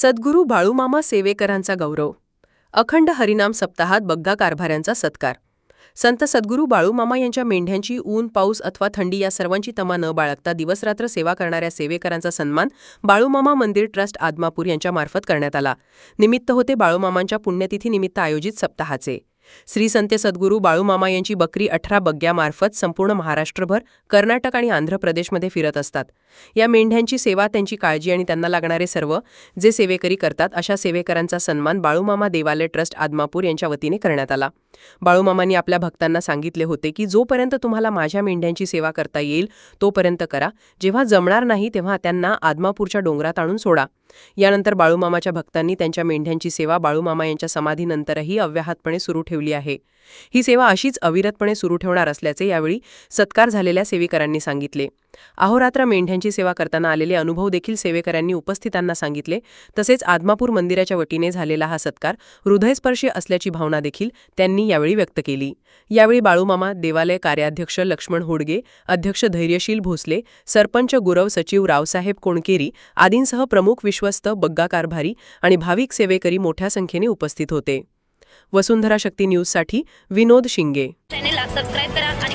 सद्गुरू बाळूमामा सेवेकरांचा गौरव. अखंड हरिनाम सप्ताहात बग्गा कारभाऱ्यांचा सत्कार. संत सद्गुरू बाळूमामा यांच्या मेंढ्यांची ऊन पाऊस अथवा थंडी या सर्वांची तमा न बाळगता दिवसरात्र सेवा करणाऱ्या सेवेकरांचा सन्मान बाळूमामा मंदिर ट्रस्ट आदमापूर यांच्यामार्फत करण्यात आला. निमित्त होते बाळूमामांच्या पुण्यतिथी निमित्त आयोजित सप्ताहाचे. श्रीसंत सद्गुरू बाळूमामा यांची बकरी अठरा बग्ग्यामार्फत संपूर्ण महाराष्ट्रभर कर्नाटक आणि आंध्र प्रदेशमध्ये फिरत असतात. या मेंढ्यांची सेवा त्यांची काळजी आणि त्यांना लागणारे सर्व जे सेवेकरी करतात अशा सेवेकरांचा सन्मान बाळूमामा देवालय ट्रस्ट आदमापूर यांच्या वतीने करण्यात आला. बाळूमामांनी आपल्या भक्तांना सांगितले होते की जोपर्यंत तुम्हाला माझ्या मेंढ्यांची सेवा करता येईल तोपर्यंत करा. जेव्हा जमणार नाही तेव्हा त्यांना आदमापूरच्या डोंगरात आणून सोडा. यानंतर बाळूमामाच्या भक्तांनी त्यांच्या मेंढ्यांची सेवा बाळूमामा यांच्या समाधीनंतरही अव्याहतपणे सुरू ठेवली आहे. ही सेवा अशीच अविरतपणे सुरू ठेवणार असल्याचे यावेळी सत्कार झालेल्या सेवेकरांनी सांगितले. अहोरात्र मेंढ्यांची सेवा करताना आलेले अनुभव देखील सेवेकऱ्यांनी उपस्थितांना सांगितले. तसेच आदमापूर मंदिराच्या वतीने झालेला हा सत्कार हृदयस्पर्शी असल्याची भावना देखील त्यांनी यावेळी व्यक्त केली. यावेळी बाळूमामा देवालय कार्याध्यक्ष लक्ष्मण होडगे अध्यक्ष धैर्यशील भोसले सरपंच गुरव सचिव रावसाहेब कोणकेरी आदींसह प्रमुख विश्वस्त बग्गा कारभारी आणि भाविक सेवेकरी मोठ्या संख्येने उपस्थित होते. वसुंधरा शक्ती न्यूजसाठी विनोद शिंगे. चॅनेलला सबस्क्राईब करा आणि